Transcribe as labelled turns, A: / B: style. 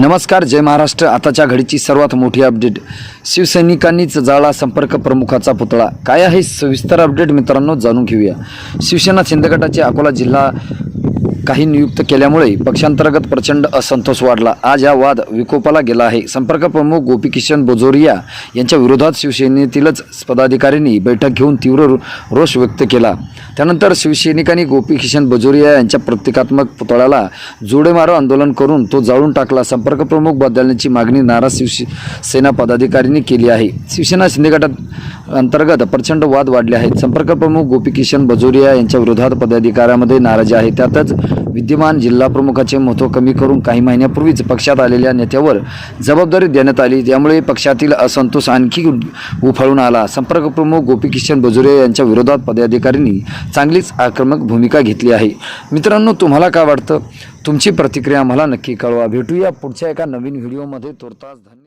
A: नमस्कार जय महाराष्ट्र. आताच्या घडीची सर्वात मोठी अपडेट. शिवसैनिकांनीच जाळा संपर्क प्रमुखाचा पुतळा. काय आहे सविस्तर अपडेट मित्रांनो जाणून घेऊया. शिवसेना शिंदगटाचे अकोला जिल्हा काही नियुक्त केल्यामुळे पक्षांतर्गत प्रचंड असंतोष वाढला. आज हा वाद विकोपाला गेला आहे. संपर्क प्रमुख गोपीकिशन बोजोरिया यांच्या विरोधात शिवसेनेतीलच पदाधिकाऱ्यांनी बैठक घेऊन तीव्र रोष व्यक्त केला. त्यानंतर शिवसैनिकांनी गोपीकिशन बजोरिया यांच्या प्रतिकात्मक पुतळ्याला जोडे मारो आंदोलन करून तो जाळून टाकला. संपर्क प्रमुख बदलण्याची मागणी नाराज शिवसेना पदाधिकाऱ्यांनी केली आहे. शिवसेना शिंदे गटात अंतर्गत प्रचंड वाद वाढले आहेत. संपर्क प्रमुख गोपीकिशन बजोरिया यांच्या विरोधात पदाधिकाऱ्यामध्ये नाराजी आहे. त्यातच विद्यमान जिल्हा प्रमुखाचे महत्त्व कमी करून काही महिन्यापूर्वीच पक्षात आलेल्या नेत्यावर जबाबदारी देण्यात आली. त्यामुळे पक्षातील असंतोष आणखी उफाळून आला. संपर्क प्रमुख गोपीकिशन बजोरिया यांच्या विरोधात पदाधिकाऱ्यांनी चांगलीच आक्रमक भूमिका घेतली आहे. मित्रांनो तुम्हाला काय वाटतं? तुमची प्रतिक्रिया मला नक्की कळवा. भेटूया पुढच्या एका नवीन व्हिडिओमध्ये. तुर्तास धन्यवाद.